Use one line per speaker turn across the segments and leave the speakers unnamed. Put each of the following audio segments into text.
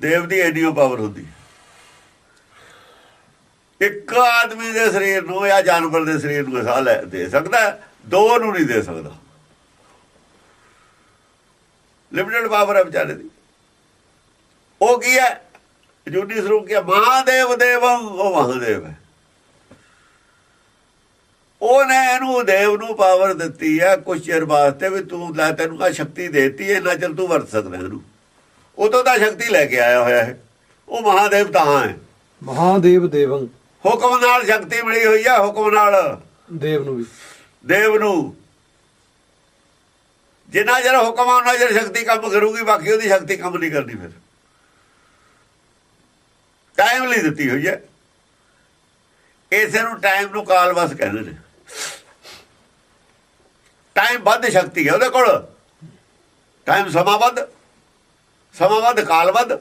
ਦੇਵ ਦੀ ਇੰਨੀ ਪਾਵਰ ਹੁੰਦੀ ਇੱਕ ਆਦਮੀ ਦੇ ਸਰੀਰ ਨੂੰ ਜਾਂ ਜਾਨਵਰ ਦੇ ਸਰੀਰ ਨੂੰ ਸਾਹ ਲੈ ਦੇ ਸਕਦਾ ਦੋ ਨੂੰ ਨਹੀਂ ਦੇ ਸਕਦਾ। ਲਿਮਿਟਡ ਪਾਵਰ ਹੈ ਵਿਚਾਰੇ ਦੀ। ਉਹ ਕੀ ਹੈ? ਜੁਨੀ ਸਰੂਪ ਕੀ ਹੈ? ਮਹਾਦੇਵ ਦੇਵੰ, ਉਹ ਮਹਾਦੇਵ ਹੈ। ਉਹਨੇ ਇਹਨੂੰ ਦੇਵ ਨੂੰ ਪਾਵਰ ਦਿੱਤੀ ਹੈ ਕੁਛ ਚਿਰ ਵਾਸਤੇ ਵੀ ਤੂੰ ਲੈ ਤੈਨੂੰ ਆ ਸ਼ਕਤੀ ਦੇਤੀ ਹੈ ਨਾ ਚਲ ਤੂੰ ਵਰਤ ਸਕਦਾ ਇਹਨੂੰ। ਉਦੋਂ ਤਾਂ ਸ਼ਕਤੀ ਲੈ ਕੇ ਆਇਆ ਹੋਇਆ ਹੈ। ਉਹ ਮਹਾਦੇਵ ਤਾਂ ਹੈ।
ਮਹਾਦੇਵ ਦੇਵੰ।
ਹੁਕਮ ਨਾਲ ਸ਼ਕਤੀ ਮਿਲੀ ਹੋਈ ਹੈ ਹੁਕਮ ਨਾਲ।
ਦੇਵ ਨੂੰ ਵੀ।
ਦੇਵ ਨੂੰ। ਜਿੰਨਾ ਚਿਰ ਹੁਕਮ ਆ ਉਹਨਾਂ ਚਿਰ ਸ਼ਕਤੀ ਕੰਮ ਕਰੂਗੀ ਬਾਕੀ ਉਹਦੀ ਸ਼ਕਤੀ ਕੰਮ ਨਹੀਂ ਕਰਨੀ ਫਿਰ। ਟਾਈਮ ਲਈ ਦਿੱਤੀ ਹੋਈ ਹੈ। ਇਸੇ ਨੂੰ ਟਾਈਮ ਨੂੰ ਕਾਲ ਵਸ ਕਹਿੰਦੇ ਨੇ। ਟਾਈਮ ਵੱਧ ਸ਼ਕਤੀ ਹੈ ਉਹਦੇ ਕੋਲ। ਟਾਈਮ ਸਮਾਂ ਵੱਧ। ਸਮਾਂ ਵੱਧ ਕਾਲ ਵੱਧ।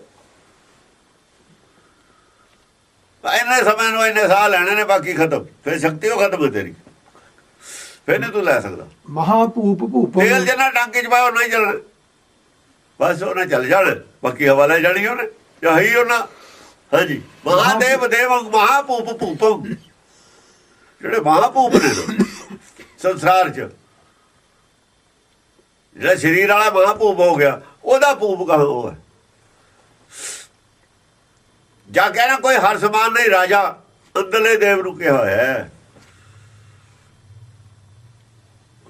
ਇੰਨੇ ਸਮੇਂ ਨੂੰ ਇੰਨੇ ਸਾਹ ਲੈਣੇ ਨੇ ਬਾਕੀ ਖਤਮ। ਫਿਰ ਸ਼ਕਤੀ ਉਹ ਖਤਮ ਹੈ ਤੇਰੀ। ਫਿਰ ਨਹੀਂ ਤੂੰ ਲੈ ਸਕਦਾ।
ਮਹਾਪੂਪ
ਤੇਲ
ਭੂਪੰ।
ਜਿੰਨਾ ਟਾਂਕੇ ਚ ਉਹ ਨਹੀਂ ਚੱਲਣਾ। ਬਸ ਉਹਨਾਂ ਚੱਲ ਜਾਣ। ਬਾਕੀ ਹਵਾ ਲੈ ਜਾਣੀ ਉਹਨੇ। ਚਾਹੀ ਉਹਨਾਂ। ਹਾਂਜੀ। ਮਹਾਦੇਵ ਦੇਵ ਮਹਾਪੂਪ ਭੂਪੰ ਜਿਹੜੇ ਮਹਾਪੂਪ ਨੇ ਨਾ, ਸੰਸਾਰ ਚ। ਜਿਹੜਾ ਸਰੀਰ ਵਾਲਾ ਮਹਾਪੂਪ ਹੋ ਗਿਆ ਉਹਦਾ ਪੂਪ ਕਹਾਂ ਹੈ ਜਾ ਕਹਿਣਾ ਕੋਈ ਹਰ ਸਮਾਨ ਨਹੀਂ ਰਾਜਾ ਅੰਦਰਲੇ ਦੇਵ ਨੂੰ ਕਿਹਾ ਹੋਇਆ ਹੈ।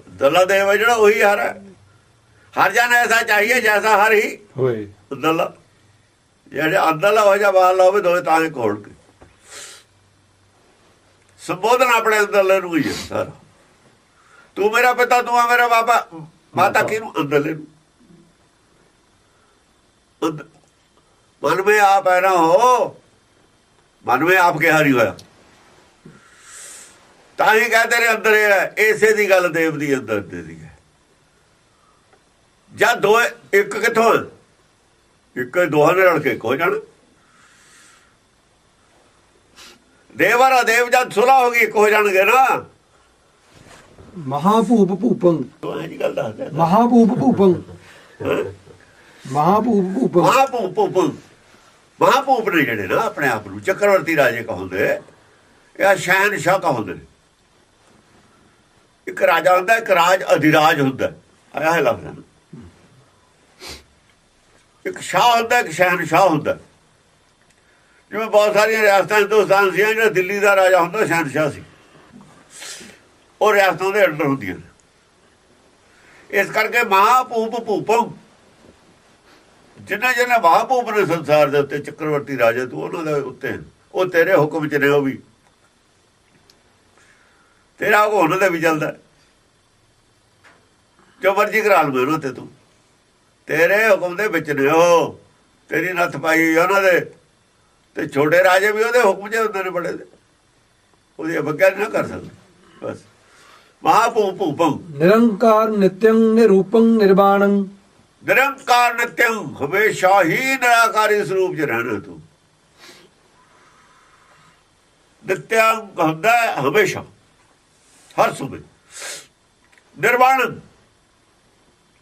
ਦਲਾ ਦੇਵ ਜਿਹੜਾ ਉਹੀ ਹਰ ਹੈ। ਹਰ ਜਨ ਐਸਾ ਚਾਹੀਏ ਜੈਸਾ ਹਰ ਹੀ
ਹੋਏ।
ਅੰਦਰਲਾ। ਜਿਹੜੇ ਅੰਦਰਲਾ ਹੋ ਜਾ ਬਾਹਰਲਾ ਹੋਵੇ ਦੋਵੇਂ ਤਾਂ ਹੀ ਕੋਲ ਕੇ। ਸੰਬੋਧਨ ਆਪਣੇ ਅੰਦਰਲੇ ਨੂੰ ਹੀ ਹੈ ਸਾਰਾ। ਤੂੰ ਮੇਰਾ ਪਿਤਾ ਤੂੰ ਆ ਮੇਰਾ ਬਾਬਾ। ਮਾਤਾ। ਕਿਹਨੂੰ? ਅੰਦਰਲੇ ਨੂੰ। ਮਨ ਵਿੱਚ ਆਪ ਹੈ ਨਾ ਹੋ। ਮਨ ਵਿੱਚ ਆਪ ਕਿਹਾ ਨਹੀਂ ਹੋਇਆ। ਤਾਂ ਹੀ ਕਹਿੰਦੇ ਨੇ ਅੰਦਰ ਇਹ ਹੈ ਇਸੇ ਦੀ ਗੱਲ ਦੇਵ ਦੀ ਅੰਦਰ ਦੇ ਦੀ ਹੈ। ਜਾਂ ਦੋ ਇੱਕ ਕਿੱਥੋਂ? ਇੱਕ ਦੋਹਾਂ ਨੇ ਰਲ ਕੇ ਹੋ ਜਾਣ। ਦੇਵਰਾ ਦੇਵ ਜਦ ਸੁਲਾ ਹੋ ਗਈ ਹੋ ਜਾਣਗੇ ਨਾ।
ਮਹਾਪੂਪ ਭੂਪੰ।
ਦੇ
ਮਹਾਪੂਪ ਭੂਪੰ। ਮਹਾਭੂਪ ਭੂਪ
ਮਹਾਭੂਪ ਭੂਪ ਮਹਾਭੂਪ ਨੇ ਜਿਹੜੇ ਨਾ ਆਪਣੇ ਆਪ ਨੂੰ ਚੱਕਰਵਰਤੀ ਰਾਜੇ ਕਹਿੰਦੇ, ਇਹ ਸ਼ਾਨ ਸ਼ਾਹ ਕਹਿੰਦੇ ਇੱਕ ਰਾਜਾ ਹੁੰਦਾ, ਇੱਕ ਰਾਜ ਅਧਿਰਾਜ ਹੁੰਦਾ। ਆਇਆ ਹੈ ਲਫ਼ਜ਼ ਇੱਕ ਸ਼ਾਹ ਹੁੰਦਾ, ਇੱਕ ਸ਼ਾਨ ਸ਼ਾਹ ਹੁੰਦਾ। ਜਿਵੇਂ ਬਹੁਤ ਸਾਰੀਆਂ ਰਿਆਸਤਾਂ ਹਿੰਦੁਸਤਾਨ ਸੀ ਜਿਹੜਾ ਦਿੱਲੀ ਦਾ ਰਾਜਾ ਹੁੰਦਾ ਸ਼ਾਨ ਸ਼ਾਹ ਸੀ। ਉਹ ਰਿਆਸਤਾਂ ਦੇ ਅੰਡਰ ਹੁੰਦੀਆਂ ਇਸ ਕਰਕੇ ਮਹਾਭੂਪ ਭੂਪਮ ਜਿੰਨੇ ਜਿੰਨੇ ਮਹਾਪੂਪ ਨੇ ਸੰਸਾਰ ਦੇ ਉੱਤੇ ਚੱਕਰਵਰਤੀ ਰਾਜਾ ਤੂੰ, ਉਹਨਾਂ ਦੇ ਉੱਤੇ। ਉਹ ਤੇਰੇ ਹੁਕਮ ਚ ਨੇ ਉਹ ਵੀ। ਤੇਰਾ ਹੁਕਮ ਉਹਨਾਂ ਦੇ ਵੀ ਚੱਲਦਾ। ਜੋ ਮਰਜ਼ੀ ਕਰਾ ਲਵੇ ਉਹਨਾਂ ਤੇ ਤੂੰ। ਤੇਰੇ ਹੁਕਮ ਦੇ ਵਿੱਚ ਨੇ ਉਹ। ਤੇਰੀ ਨੱਥ ਪਾਈ ਹੋਈ ਉਹਨਾਂ ਦੇ। ਤੇ ਛੋਟੇ ਰਾਜੇ ਵੀ ਉਹਦੇ ਹੁਕਮ 'ਚ ਹੁੰਦੇ ਨੇ ਬੜੇ ਉਹਦੀ ਅਵੱਗਿਆ ਨਾ ਕਰ ਸਕਦੇ। ਬਸ। ਮਹਾਪੂਪ ਭੂਪੰ
ਨਿਰੰਕਾਰ ਨਿਤਯੰ ਨਿਰੂਪੰ ਨਿਰਵਾਣੰ।
ਨਿਰੰਕਾਰ ਨਿਤਯੰ ਹਮੇਸ਼ਾ ਹੀ ਨਿਰਾਕਾਰੀ ਸਰੂਪ 'ਚ ਰਹਿਣਾ ਤੂੰ। ਨਿਤਯੰ ਹੁੰਦਾ ਹਮੇਸ਼ਾ ਹਰ ਸਮੇਂ। ਨਿਰਵਾਣ।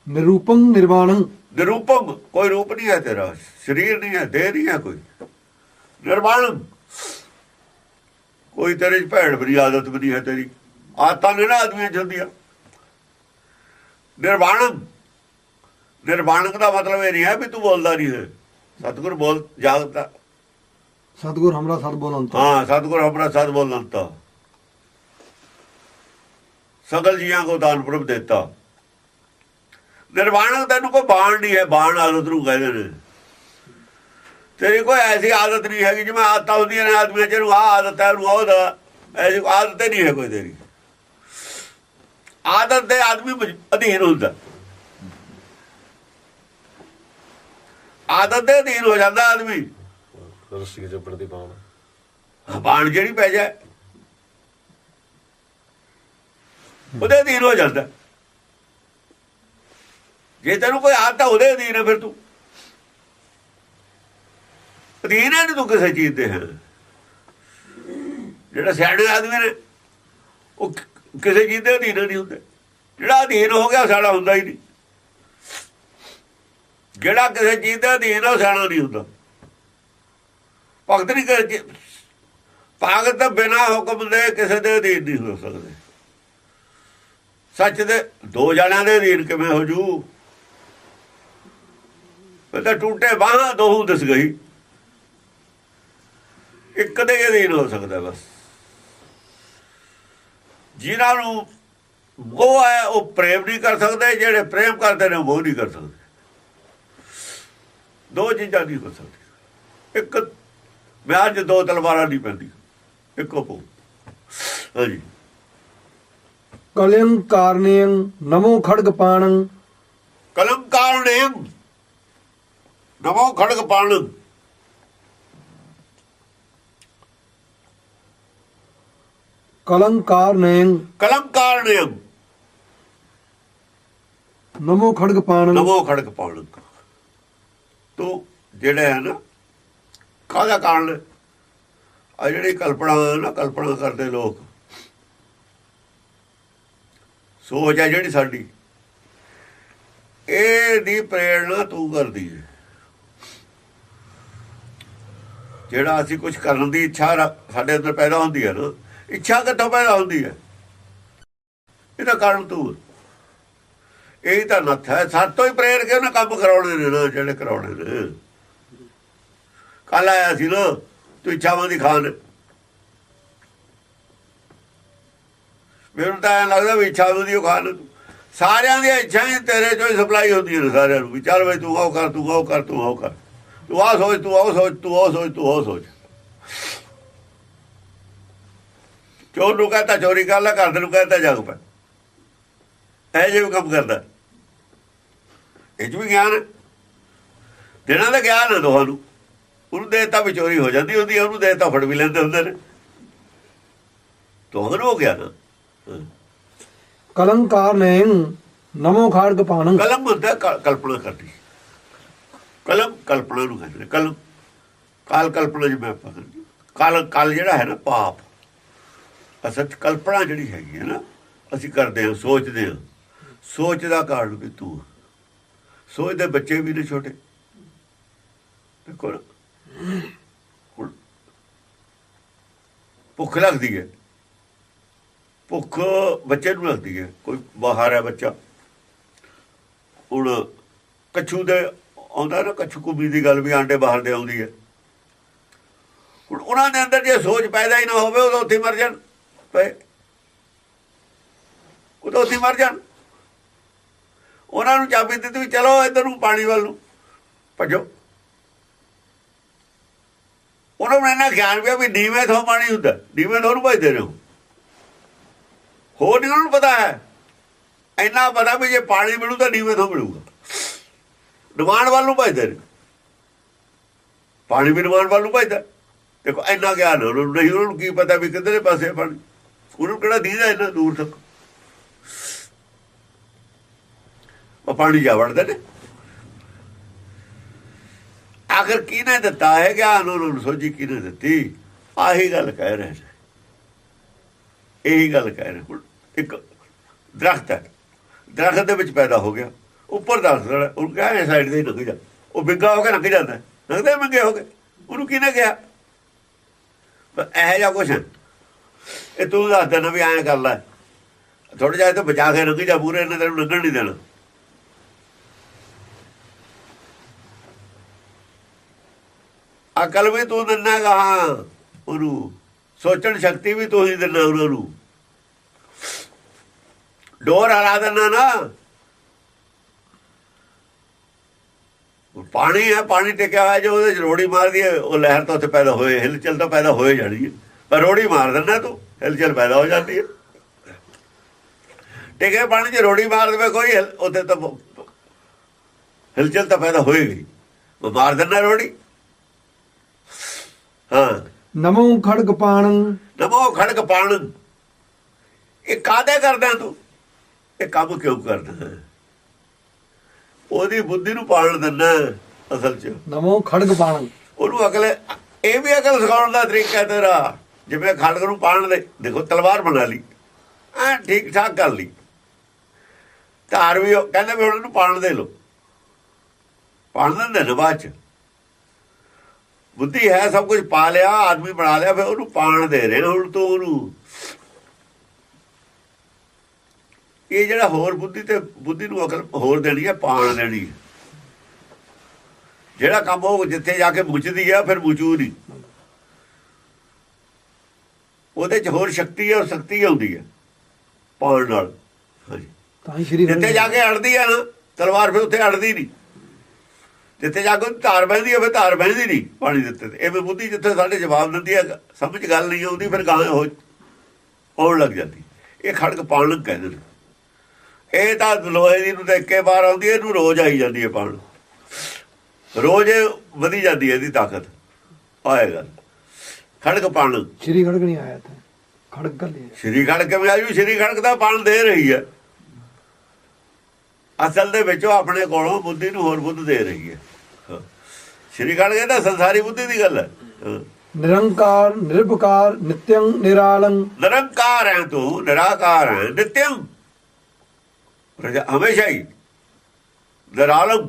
ਨਿਰੂਪੰ ਨਿਰਵਾਣੰ।
ਨਿਰੂਪਮ ਕੋਈ ਰੂਪ ਨਹੀਂ ਹੈ ਤੇਰਾ ਸਰੀਰ ਨਹੀਂ ਹੈ ਦੇਹ ਨਹੀਂ ਹੈ ਕੋਈ। ਨਿਰਵਾਣ। ਕੋਈ ਤੇਰੇ 'ਚ ਭੈੜ ਬਰੀ ਆਦਤ ਵੀ ਨਹੀਂ ਹੈ ਤੇਰੀ ਆਦਤਾਂ ਨੇ ਨਾ ਆਦਮੀਆਂ 'ਚ ਹੁੰਦੀਆਂ। ਨਿਰਵਾਣਮ ਨਿਰਵਾਣਕ ਦਾ ਮਤਲਬ ਇਹ ਨਹੀਂ ਹੈ ਵੀ ਤੂੰ ਬੋਲਦਾ ਨਹੀਂ ਹੈ ਸਤਿਗੁਰ ਬੋਲ ਜਾਗਦਾ
ਸਤਿਗੁਰ ਹਮਰਾ ਸਤ ਬੋਲੰਤ।
ਹਾਂ ਸਤਿਗੁਰ ਆਪਣਾ ਸਤ ਬੋਲੰਤਾ। ਸਗਲ ਜੀਆਂ ਕੋ ਦਾਨ ਪ੍ਰਭ ਦਿੱਤਾ। ਨਿਰਵਾਣਕ ਤੈਨੂੰ ਕੋਈ ਬਾਣ ਨਹੀਂ ਹੈ ਬਾਣ ਆਦਤ ਨੂੰ ਕਹਿੰਦੇ ਨੇ। ਤੇਰੀ ਕੋਈ ਐਸੀ ਆਦਤ ਨਹੀਂ ਹੈਗੀ ਜਿਵੇਂ ਆਦਤਾਂ ਹੁੰਦੀਆਂ ਨੇ ਆਦਮੀਆਂ ਜਿਹਨੂੰ ਆਹ ਆਦਤ ਹੈ ਉਹਨੂੰ ਉਹਦਾ ਐਸੀ ਆਦਤ ਨਹੀਂ ਹੈ ਕੋਈ ਤੇਰੀ। ਆਦਤ ਦੇ ਆਦਮੀ ਅਧੀਨ ਹੁੰਦਾ। ਆਦਤ ਦੇ ਅਧੀਨ ਹੋ ਜਾਂਦਾ ਆਦਮੀ।
ਰੱਸੀ ਚੱਪੜ ਦੀ ਬਾਣ
ਬਾਣ ਜਿਹੜੀ ਪੈ ਜਾਏ ਉਹਦੇ ਅਧੀਨ ਹੋ ਜਾਂਦਾ। ਜੇ ਤੈਨੂੰ ਕੋਈ ਆਦਤ ਉਹਦੇ ਅਧੀਨ ਹੈ ਫਿਰ ਤੂੰ। ਅਧੀਨ ਹੈ ਤੂੰ ਕਿਸੇ ਚੀਜ਼ ਦੇ। ਹੈ ਜਿਹੜਾ ਸਿਆਣੇ ਆਦਮੀ ਨੇ ਉਹ ਕਿਸੇ ਚੀਜ਼ ਦੇ ਅਧੀਨ ਨਹੀਂ ਹੁੰਦੇ। ਜਿਹੜਾ ਅਧੀਨ ਹੋ ਗਿਆ ਉਹ ਸਿਆਣਾ ਹੁੰਦਾ ਹੀ ਨਹੀਂ। ਜਿਹੜਾ ਕਿਸੇ ਚੀਜ਼ ਦੇ ਅਧੀਨ ਉਹ ਸਿਆਣਾ ਨਹੀਂ ਹੁੰਦਾ। ਭਗਤ ਨਹੀਂ ਕਰ ਭਗਤ ਤਾਂ ਬਿਨਾ ਹੁਕਮ ਦੇ ਕਿਸੇ ਦੇ ਅਧੀਨ ਨਹੀਂ ਹੋ ਸਕਦੇ। ਸੱਚ ਦੇ ਦੋ ਜਣਿਆਂ ਦੇ ਅਧੀਨ ਕਿਵੇਂ ਹੋ ਜੂ? ਤਾਂ ਟੂਟੇ ਬਾਹਾਂ ਦੋਹੂ ਦਿਸ ਗਈ। ਇੱਕ ਦੇ ਅਧੀਨ ਹੋ ਸਕਦਾ ਬਸ। ਜਿਨ੍ਹਾਂ ਨੂੰ ਉਹ ਹੈ, ਉਹ ਪ੍ਰੇਮ ਨਹੀਂ ਕਰ ਸਕਦੇ, ਜਿਹੜੇ ਪ੍ਰੇਮ ਕਰਦੇ ਨੇ, ਉਹ ਨਹੀਂ ਕਰ ਸਕਦੇ। ਦੋ ਚੀਜ਼ਾਂ ਨਹੀਂ ਹੋ ਸਕਦੀਆਂ। ਇੱਕ ਵਿਆਹ 'ਚ ਦੋ ਤਲਵਾਰਾਂ ਨਹੀਂ ਪੈਂਦੀ ਇੱਕੋ ਪੋ ਹਾਂਜੀ।
ਕਲਿੰ ਕਾਰਨਿਯੰ ਨਮੋ ਖੜਗ ਪਾਣੰ।
ਕਲਮ ਕਾਰਣੇ ਨਮੋ ਖੜਗ ਪਾਣ।
ਕਲੰ ਕਾਰਨਿਯੰ
ਕਲਮ ਕਾਰਣੇ
ਨਮੋ ਖੜਗ ਪਾਣੰ।
ਨਮੋ ਖੜਗ ਪਾਣ। ਤੋ ਜਿਹੜਾ ਹੈ ਨਾ, ਕਾਹਦਾ ਕਾਰਨ? ਆ ਜਿਹੜੀ ਕਲਪਨਾ ਨਾ, ਕਲਪਨਾ ਕਰਦੇ ਲੋਕ। ਸੋਚ ਹੈ ਜਿਹੜੀ ਸਾਡੀ। ਇਹ ਦੀ ਪ੍ਰੇਰਣਾ ਤੂੰ ਕਰਦੀ ਹੈ ਜਿਹੜਾ ਅਸੀਂ ਕੁਝ ਕਰਨ ਦੀ ਇੱਛਾ ਸਾਡੇ ਅੰਦਰ ਪੈਦਾ ਹੁੰਦੀ ਹੈ ਨਾ, ਇੱਛਾ ਕਿੱਥੋਂ ਪੈਦਾ ਹੁੰਦੀ ਹੈ ਇਹਦਾ ਕਾਰਨ ਤੂੰ ਇਹ ਤਾਂ ਨੱਥ ਹੈ ਸਾਤੋਂ ਹੀ ਪ੍ਰੇਰ ਕੇ ਉਹਨੇ ਕੰਮ ਕਰਾਉਣੇ ਨੇ ਨਾ, ਜਿਹੜੇ ਕਰਾਉਣੇ ਨੇ। ਕੱਲ ਆਇਆ ਸੀ ਨਾ, ਤੂੰ ਇੱਛਾਵਾਂ ਦੀ ਖਾਨ। ਮੈਨੂੰ ਤਾਂ ਐਂ ਲੱਗਦਾ ਵੀ ਇੱਛਾ ਦੀ ਉਹ ਖਾਨ। ਸਾਰਿਆਂ ਦੀਆਂ ਇੱਛਾਵਾਂ ਹੀ ਤੇਰੇ ਚੋਂ ਹੀ ਸਪਲਾਈ ਹੁੰਦੀਆਂ ਨੇ ਸਾਰਿਆਂ ਨੂੰ ਵੀ, ਚੱਲ ਬਈ ਤੂੰ ਉਹ ਕਰ, ਤੂੰ ਉਹ ਕਰ, ਤੂੰ ਉਹ ਕਰ। ਤੂੰ ਆ ਸੋਚ, ਤੂੰ ਆਓ ਸੋਚ, ਤੂੰ ਉਹ ਸੋਚ, ਤੂੰ ਉਹ ਸੋਚ। ਚੋਰ ਨੂੰ ਕਹਤਾ, ਚੋਰੀ ਕਰ ਲੈ ਕਰਦੇ ਨੂੰ ਕਹਤਾ, ਜਾਗ ਪੈ। ਇਹ ਜਿਹਾ ਕੰਮ ਕਰਦਾ। ਇਹ ਵੀ ਗਿਆਨ ਹੈ। ਜਿਹਨਾਂ ਦਾ ਗਿਆਨ ਹੈ ਦੋਹਾਂ ਨੂੰ। ਉਹਨੂੰ ਦੇਤਾ ਵੀ ਚੋਰੀ ਹੋ ਜਾਂਦੀ ਹੁੰਦੀ ਉਹਨੂੰ ਦੇਤਾ ਫੜ ਵੀ ਲੈਂਦੇ ਹੁੰਦੇ ਨੇ। ਨੂੰ ਹੋ ਗਿਆ ਨਾ। ਹਾਂ।
ਕਲੰ ਕਾਰਨਿਯੰ ਨਮੋ ਖੜਗ ਪਾਣੰ।
ਕਲਮ ਹੁੰਦਾ ਕਲਪਨਾ ਕਰਦੀ ਕਲਮ ਕਲਪਨਾ ਨੂੰ ਕਹਿੰਦੇ ਨੇ। ਕਲਮ। ਕਾਲ ਕਲਪਨਾ ਜਿਵੇਂ ਆਪਾਂ ਕਹਿੰਦੇ। ਕਾਲ ਕਾਲ ਜਿਹੜਾ ਹੈ ਨਾ ਪਾਪ। ਅਸਲ ਕਲਪਨਾ ਜਿਹੜੀ ਹੈਗੀ ਹੈ ਨਾ ਅਸੀਂ ਕਰਦੇ ਹਾਂ ਸੋਚਦੇ ਹਾਂ। ਸੋਚ ਦਾ ਕਾਰਨ ਵੀ ਤੂੰ ਸੋਚਦੇ ਬੱਚੇ ਵੀ ਨੇ ਛੋਟੇ। ਦੇਖੋ ਹੁਣ ਭੁੱਖ ਲੱਗਦੀ ਹੈ। ਭੁੱਖ ਬੱਚੇ ਨੂੰ ਲੱਗਦੀ ਹੈ। ਕੋਈ ਬਾਹਰ ਹੈ ਬੱਚਾ। ਹੁਣ ਕੱਛੂ ਦੇ ਆਉਂਦਾ ਨਾ, ਕੱਛੂ ਕੁਬੀ ਦੀ ਗੱਲ ਵੀ ਆਂਡੇ ਬਾਹਰ ਦੇ ਆਉਂਦੀ ਹੈ। ਹੁਣ ਉਹਨਾਂ ਦੇ ਅੰਦਰ ਜੇ ਸੋਚ ਪੈਦਾ ਹੀ ਨਾ ਹੋਵੇ ਉਦੋਂ ਉੱਥੇ ਮਰ ਜਾਣ। ਪਏ ਉਦੋਂ ਉੱਥੇ ਮਰ ਜਾਣ। ਉਹਨਾਂ ਨੂੰ ਚਾਬੀ ਦਿੱਤੀ ਵੀ ਚਲੋ ਇੱਧਰ ਨੂੰ ਪਾਣੀ ਵੱਲ ਨੂੰ। ਭੱਜੋ। ਉਹਨਾਂ ਨੂੰ ਇਹਨਾਂ ਗਿਆਨ ਵੀ ਵੀ ਨੀਵੇਂ ਤੋਂ ਪਾਣੀ ਹੁੰਦਾ, ਨੀਵੇਂ ਤੋਂ ਨੂੰ ਭਜਦੇ ਰਹੋ। ਹੋਰ ਨਹੀਂ ਉਹਨਾਂ ਨੂੰ ਪਤਾ ਹੈ। ਇੰਨਾ ਪਤਾ ਵੀ ਜੇ ਪਾਣੀ ਮਿਲੂ ਤਾਂ ਨੀਵੇਂ ਤੋਂ ਮਿਲੂਗਾ। ਨਿਵਾਣ ਵੱਲ ਨੂੰ ਭਜਦੇ ਨੇ। ਪਾਣੀ ਵੀ ਨਿਵਾਣ ਵੱਲ ਨੂੰ ਭਜਦਾ। ਦੇਖੋ ਇੰਨਾ ਗਿਆਨ ਉਹਨਾਂ ਨੂੰ ਨਹੀਂ, ਉਹਨਾਂ ਨੂੰ ਕੀ ਪਤਾ ਵੀ ਕਿੱਧਰੇ ਪਾਸੇ ਪਾਣੀ। ਉਹਨਾਂ ਨੂੰ ਕਿਹੜਾ ਦੀਦਾ ਇੰਨਾ ਦੂਰ ਤੱਕ। ਉਹ ਪਾਣੀ ਜਾ ਵੜਦੇ ਨੇ। ਆਖਰ ਕਿਹਨੇ ਦਿੱਤਾ? ਹੈ ਗਿਆਨ ਉਹਨਾਂ ਨੂੰ ਸੋਝੀ ਕਿਹਨੇ ਦਿੱਤੀ? ਆਹੀ ਗੱਲ ਕਹਿ ਰਹੇ ਨੇ। ਇਹੀ ਗੱਲ ਕਹਿ ਰਹੇ ਹੁਣ ਇੱਕ ਦਰਖਤ ਹੈ। ਦਰਖਤ ਦੇ ਵਿੱਚ ਪੈਦਾ ਹੋ ਗਿਆ। ਉੱਪਰ ਦੱਸ ਹੈ, ਉਹ ਕਹੇ ਸਾਈਡ ਤੇ ਲੰਘ ਜਾ। ਉਹ ਬਿੱਗਾ ਹੋ ਕੇ ਲੰਘ ਜਾਂਦਾ ਲੰਘਦੇ ਮੰਗੇ ਹੋ ਗਏ। ਉਹਨੂੰ ਕਿਹਨੇ ਕਿਹਾ? ਪਰ ਇਹ ਜਿਹਾ ਕੁਛ। ਹੈ। ਇਹ ਤੂੰ ਦੱਸ ਦੇਣਾ ਵੀ ਐਂ ਕਰ ਲੈ। ਥੋੜਾ ਜਿਹਾ ਇਹ ਤੋਂ ਬਚਾ ਕੇ ਲੰਘ ਜਾ ਪੂਰੇ ਨੇ ਤੈਨੂੰ ਲੰਘਣ ਨਹੀਂ ਦੇਣਾ। ਅਕਲ ਵੀ ਤੂੰ ਦਿੰਨਾ ਗਾ ਉਹਨੂੰ ਸੋਚਣ ਸ਼ਕਤੀ ਵੀ ਤੂੰ ਹੀ ਦਿੰਨਾ ਉਹਨਾਂ ਨੂੰ। ਡੋਰ ਹਰਾ ਦੇਣਾ ਨਾ। ਪਾਣੀ ਹੈ, ਪਾਣੀ ਟਿਕਿਆ ਹੋਇਆ ਜੇ ਉਹਦੇ ਚ ਰੋੜੀ ਮਾਰਦੀ ਹੈ ਉਹ ਲਹਿਰ ਤਾਂ ਉੱਥੇ ਪੈਦਾ ਹੋਏ ਹਿਲਚਲ ਤਾਂ ਪੈਦਾ ਹੋਏ ਜਾਣੀ ਹੈ। ਪਰ ਰੋੜੀ ਮਾਰ ਦਿੰਦਾ ਤੂੰ ਹਿਲਚਲ ਪੈਦਾ ਹੋ ਜਾਂਦੀ ਹੈ। ਟਿਕੇ ਪਾਣੀ 'ਚ ਰੋੜੀ ਮਾਰ ਦੇਵੇ ਕੋਈ ਉੱਥੇ ਤਾਂ ਹਿਲਚਲ ਤਾਂ ਪੈਦਾ ਹੋਏਗੀ। ਉਹ ਮਾਰ ਦਿੰਦਾ ਰੋੜੀ। ਹਾਂ।
ਨਮੋ ਖੜਗ ਪਾਣੰ।
ਨਮੋ ਖੜਕ ਪਾਣ। ਇਹ ਕਾਦੇ ਕਰਦਾ ਤੂੰ? ਇਹ ਕੰਮ ਕਿਉਂ ਕਰਦਾ? ਉਹਦੀ ਬੁੱਧੀ ਨੂੰ ਪਾਣ ਦਿੰਦਾ ਅਸਲ 'ਚ।
ਨਮੋ ਖੜਗ ਪਾਣੰ।
ਉਹਨੂੰ ਅਕਲ ਇਹ ਵੀ ਅਕਲ ਸਿਖਾਉਣ ਦਾ ਤਰੀਕਾ ਤੇਰਾ। ਜਿਵੇਂ ਖੜਕ ਨੂੰ ਪਾਣ ਦੇ। ਦੇਖੋ ਤਲਵਾਰ ਬਣਾ ਲਈ। ਐ ਠੀਕ ਠਾਕ ਕਰ ਲਈ। ਧਾਰ ਵੀ ਕਹਿੰਦੇ ਵੀ ਹੁਣ ਇਹਨੂੰ ਪਾਣ ਦੇ ਲੋ ਪਾਣ ਦਿੰਦੇ ਨੇ ਬਾਅਦ ਚ। ਬੁੱਧੀ ਹੈ ਸਭ ਕੁਝ ਪਾ ਲਿਆ ਆਦਮੀ ਬਣਾ ਲਿਆ ਫਿਰ ਉਹਨੂੰ ਪਾਣ ਦੇ ਰਹੇ ਹੁਣ ਤੋਂ ਉਹਨੂੰ। ਇਹ ਜਿਹੜਾ ਹੋਰ ਬੁੱਧੀ ਤੇ ਬੁੱਧੀ ਨੂੰ ਅਕਲ ਹੋਰ ਦੇਣੀ ਹੈ ਪਾਣ ਦੇਣੀ ਜਿਹੜਾ ਕੰਮ ਉਹ ਜਿੱਥੇ ਜਾ ਕੇ ਮੁੱਚਦੀ ਆ ਫਿਰ ਮੁਚੂ ਨਹੀਂ। ਉਹਦੇ ਚ ਹੋਰ ਸ਼ਕਤੀ ਹੈ ਔਰ ਸ਼ਕਤੀ ਆਉਂਦੀ ਹੈ ਪਾਣ ਨਾਲ। ਹਾਂਜੀ।
ਤਾਂ ਹੀ ਸ਼੍ਰੀ
ਜਿੱਥੇ ਜਾ ਕੇ ਅੜਦੀ ਆ ਨਾ ਤਲਵਾਰ ਫਿਰ ਉੱਥੇ ਅੜਦੀ ਨਹੀਂ। ਜਿੱਥੇ ਜਾ ਕੇ ਧਾਰ ਬਹਿੰਦੀ ਫਿਰ ਧਾਰ ਬਹਿੰਦੀ ਨਹੀਂ ਪਾਣੀ ਦਿੱਤੇ ਤੇ। ਐਵੇਂ ਬੁੱਧੀ ਜਿੱਥੇ ਸਾਡੇ ਜਵਾਬ ਦਿੰਦੀ ਆ ਸਮਝ ਗੱਲ ਨਹੀਂ ਆਉਂਦੀ ਫਿਰ ਗਾਂ ਹੋ ਆਉਣ ਲੱਗ ਜਾਂਦੀ। ਇਹ ਖੜਕ ਪਾਣ ਕਹਿੰਦੇ ਨੇ। ਇਹ ਤਾਂ ਲੋਹੇ ਦੀ ਨੂੰ ਤਾਂ ਇੱਕੇ ਵਾਰ ਆਉਂਦੀ ਹੈ, ਇਹਨੂੰ ਰੋਜ਼ ਆਈ ਜਾਂਦੀ ਹੈ ਪਾਣ ਰੋਜ਼ ਇਹ ਵਧੀ ਜਾਂਦੀ ਹੈ ਇਹਦੀ ਤਾਕਤ। ਆਏਗਾ ਖੜਕ ਪਾਣ
ਸ਼੍ਰੀ ਖੜਗ ਨਹੀਂ ਆਇਆ ਤਾਂ ਖੜਗ ਕਰ ਲਿਆ
ਸ਼੍ਰੀ ਖੜਕ ਕਿਵੇਂ ਆਜੂ ਸ਼੍ਰੀ ਖੜਕ ਦਾ ਪਾਣ ਦੇ ਰਹੀ ਹੈ ਅਸਲ ਦੇ ਵਿੱਚ ਉਹ ਆਪਣੇ ਕੋਲੋਂ ਬੁੱਧੀ ਨੂੰ ਹੋਰ ਬੁੱਧ ਦੇ ਰਹੀ ਹੈ। ਸ਼੍ਰੀ ਇਹ ਤਾਂ ਸੰਸਾਰੀ ਬੁੱਧੀ ਦੀ ਗੱਲ ਹੈ।
ਨਿਰੰਕਾਰ ਨਿਰਭਕਾਰ ਨਿਤਯੰ ਨਿਰਾਲੰ।
ਨਿਰੰਕਾਰ ਹੈ ਤੂੰ ਨਿਰਾਕਾਰ ਹੈ ਨਿਤਯੰ। ਹਮੇਸ਼ਾ ਹੀ। ਨਿਰਾਲਮ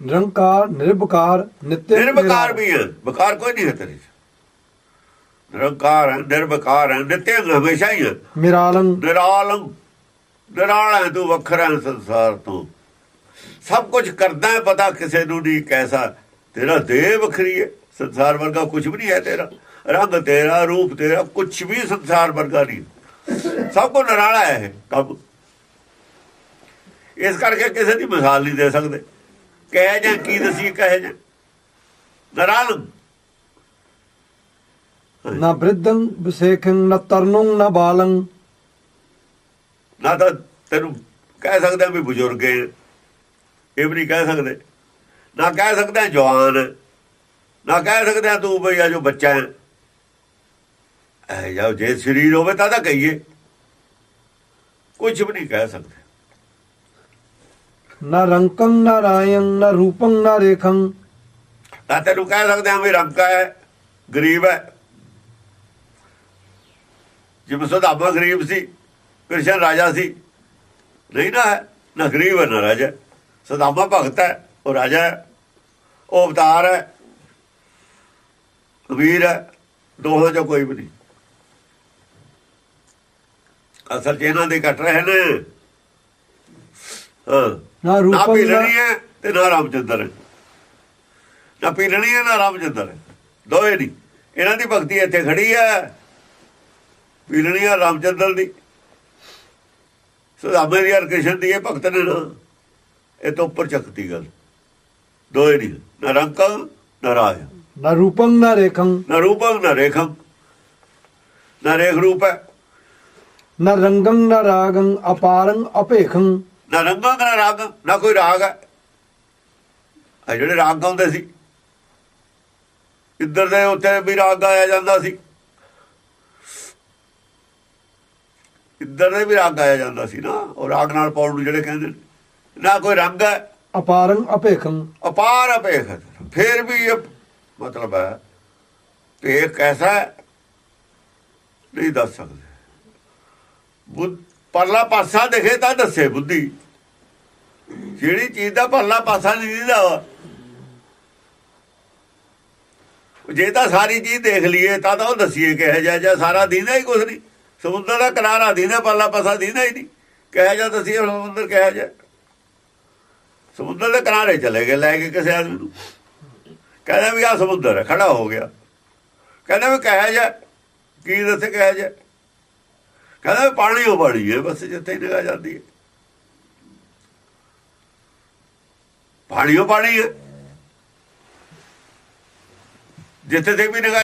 ਨਿਰੰਕਾਰ ਨਿਰਭਕਾਰ ਨਿਤਯੰ
ਨਿਰਵਕਾਰ ਵੀ ਹੈ। ਵਿਕਾਰ ਕੋਈ ਨਹੀਂ ਹੈ ਤੇਰੇ ਨਿਰੰਕਾਰ ਹੈ ਨਿਰਵਕਾਰ ਹੈ ਨਿਤਯੰ ਹਮੇਸ਼ਾ ਹੀ ਹੈ।
ਨਿਰਾਲੰ।
ਨਿਰਾਲਮ ਨਿਰਾਲ ਤੂੰ ਵੱਖਰਾ ਸੰਸਾਰ ਤੋਂ। ਸਭ ਕੁਝ ਕਰਦਾ ਹੈ, ਪਤਾ ਕਿਸੇ ਨੂੰ ਨਹੀਂ ਕੈਸਾ। ਤੇਰਾ ਦੇਹ ਵੱਖਰੀ ਹੈ, ਸੰਸਾਰ ਵਰਗਾ ਕੁਝ ਵੀ ਨਹੀਂ ਹੈ ਤੇਰਾ। ਰੰਗ ਤੇਰਾ, ਰੂਪ ਤੇਰਾ, ਕੁਝ ਵੀ ਸੰਸਾਰ ਵਰਗਾ ਨਹੀਂ। ਸਭ ਕੋ ਨਿਰਾਲਾ ਹੈ ਇਹ ਕੰਮ। ਇਸ ਕਰਕੇ ਕਿਸੇ ਦੀ ਮਿਸਾਲ ਨਹੀਂ ਦੇ ਸਕਦੇ। ਕਹਿ ਜਾਂ ਕੀ ਦਸੀ ਕਹੇ ਜਾਂ। ਨਿਰਾਲਮ
ਨਾ ਬ੍ਰਿਧੰ ਵਿਸੇਖੰ ਨਾ ਤਰਨੰ, ਨਾ ਬਾਲੰ।
ਨਾ ਤਾਂ ਤੈਨੂੰ ਕਹਿ ਸਕਦੇ ਵੀ ਬਜ਼ੁਰਗ ਹੈ। ਇਹ ਵੀ ਨਹੀਂ ਕਹਿ ਸਕਦੇ। ਨਾ ਕਹਿ ਸਕਦੇ ਜਵਾਨ। ਨਾ ਕਹਿ ਸਕਦੇ ਤੂੰ ਬਈ ਆ ਜੋ ਬੱਚਾ ਹੈ। ਐ ਜਾ ਜੇ ਸਰੀਰ ਹੋਵੇ ਤਾਂ ਤਾਂ ਕਹੀਏ। ਕੁਝ ਵੀ ਨਹੀਂ ਕਹਿ ਸਕਦੇ।
ਨਾ ਰੰਕੰ ਨਾ ਰਾਯੰ ਨਾ ਰੂਪੰ ਨਾ ਰੇਖੰ।
ਨਾ ਤੈਨੂੰ ਕਹਿ ਸਕਦੇ ਹਾਂ ਵੀ ਰੰਕਾ ਹੈ ਗਰੀਬ ਹੈ। ਜਿਵੇਂ ਸੁਦਾਮਾ ਗਰੀਬ ਸੀ। ਕ੍ਰਿਸ਼ਨ ਰਾਜਾ ਸੀ। ਨਹੀਂ ਨਾ ਹੈ ਨਾ ਗਰੀਬ ਹੈ ਨਾ ਰਾਜਾ। ਸੁਦਾਮਾ ਭਗਤ ਹੈ ਉਹ ਰਾਜਾ ਹੈ। ਉਹ ਅਵਤਾਰ ਹੈ। ਅਮੀਰ ਹੈ। ਦੋਹਾਂ ਚੋਂ ਕੋਈ ਵੀ ਨਹੀਂ। ਅਸਲ 'ਚ ਇਹਨਾਂ ਦੇ ਕੱਟ ਰਹੇ ਨੇ। ਹਾਂ।
ਨਾ ਰੂਪੰ ਨਾ
ਪੀਲਣੀ ਹੈ ਤੇ ਨਾ ਰਾਮਚੰਦਰ ਹੈ। ਨਾ ਪੀਲਣੀ ਹੈ ਨਾ ਰਾਮਚੰਦਰ ਹੈ। ਦੋਏ ਨਹੀਂ। ਇਹਨਾਂ ਦੀ ਭਗਤੀ ਇੱਥੇ ਖੜੀ ਹੈ। ਪੀਲਣੀ ਹੈ ਰਾਮਚੰਦਰ ਦੀ। ਸੁਦਾਮੇ ਦੀ ਹਰ ਕ੍ਰਿਸ਼ਨ ਦੀ ਇਹ ਭਗਤ ਨੇ ਨਾ ਇਹ ਤੋਂ ਉੱਪਰ ਚੱਕਤੀ ਗੱਲ। ਦੋਏ ਨਹੀਂ ਨਾ ਰੰਕ ਨਾ
ਨਾ ਰੂਪੰ ਨਾ ਰੇਖੰ।
ਨਾ ਰੂਪੰ ਨਾ ਰੇਖੰ। ਨਾ ਰੇਖ ਰੂਪ ਹੈ।
ਨਾ ਰੰਗੰ ਨਾ ਰਾਗੰ ਅਪਾਰੰ ਅਪੇਖੰ।
ਨਾ ਰੰਗਾਂ ਦਾ ਰਾਗ ਨਾ ਕੋਈ ਰਾਗ ਹੈ। ਆ ਜਿਹੜੇ ਰਾਗ ਗਾਉਂਦੇ ਸੀ ਇੱਧਰ ਦੇ ਉੱਥੇ ਵੀ ਰਾਗ ਗਾਇਆ ਜਾਂਦਾ ਸੀ। ਇੱਧਰ ਦੇ ਵੀ ਰਾਗ ਗਾਇਆ ਜਾਂਦਾ ਸੀ ਨਾ ਉਹ ਰਾਗ ਨਾਲ ਪਾਉਣ ਨੂੰ ਜਿਹੜੇ ਕਹਿੰਦੇ ਨੇ ਨਾ ਕੋਈ ਰੰਗ ਹੈ
ਅਪਾਰੰ ਅਪੇਖੰ
ਅਪਾਰ ਅਪੇਖ। ਫਿਰ ਵੀ ਇਹ ਮਤਲਬ ਹੈ ਭੇਖ ਕੈਸਾ? ਨਹੀਂ ਦੱਸ ਸਕਦੇ ਬੁੱਧ ਪਰਲਾ ਪਾਸਾ ਦਿਖੇ ਤਾਂ ਦੱਸੇ ਬੁੱਧੀ ਜਿਹੜੀ ਚੀਜ਼ ਦਾ ਪਰਲਾ ਪਾਸਾ ਨਹੀਂ ਦਿਖਦਾ। ਜੇ ਤਾਂ ਸਾਰੀ ਚੀਜ਼ ਦੇਖ ਲਈਏ ਤਾਂ ਤਾਂ ਉਹ ਦਸੀਏ ਕਿਹਾ ਜਾ ਜਾਂ ਸਾਰਾ ਦੀਨਾ ਹੀ ਕੁਝ ਨਹੀਂ ਸਮੁੰਦਰ ਦਾ ਕਿਨਾਰਾ ਦੀਨਾ ਪਰਲਾ ਪਾਸਾ ਦੀਨਾ ਹੀ ਨਹੀਂ। ਕਿਹਾ ਜਾ ਦਸੀਏ ਸਮੁੰਦਰ ਕਿਹਾ ਜਾ ਸਮੁੰਦਰ ਦੇ ਕਿਨਾਰੇ ਚਲੇ ਗਏ, ਲੈ ਕੇ ਕਿਸੇ ਆਦਮੀ ਨੂੰ। ਕਹਿੰਦਾ ਵੀ ਆ ਸਮੁੰਦਰ ਹੈ ਖੜਾ ਹੋ ਗਿਆ। ਕਹਿੰਦਾ ਵੀ ਕਹਿਆ ਜਾ, ਕੀ ਦੱਸੇ ਕਹਿਆ ਜਾ। ਕਹਿੰਦਾ ਵੀ ਪਾਣੀ ਉਹ ਬੜੀ ਹੈ, ਬਸ ਜਿੱਥੇ ਹੀ ਨਿਗਾ ਜਾਂਦੀ ਹੈ। ਪਾਣੀ ਉਹ ਪਾਣੀ ਹੈ। ਜਿੱਥੇ ਤੇ ਵੀ ਨਿਗਾਹ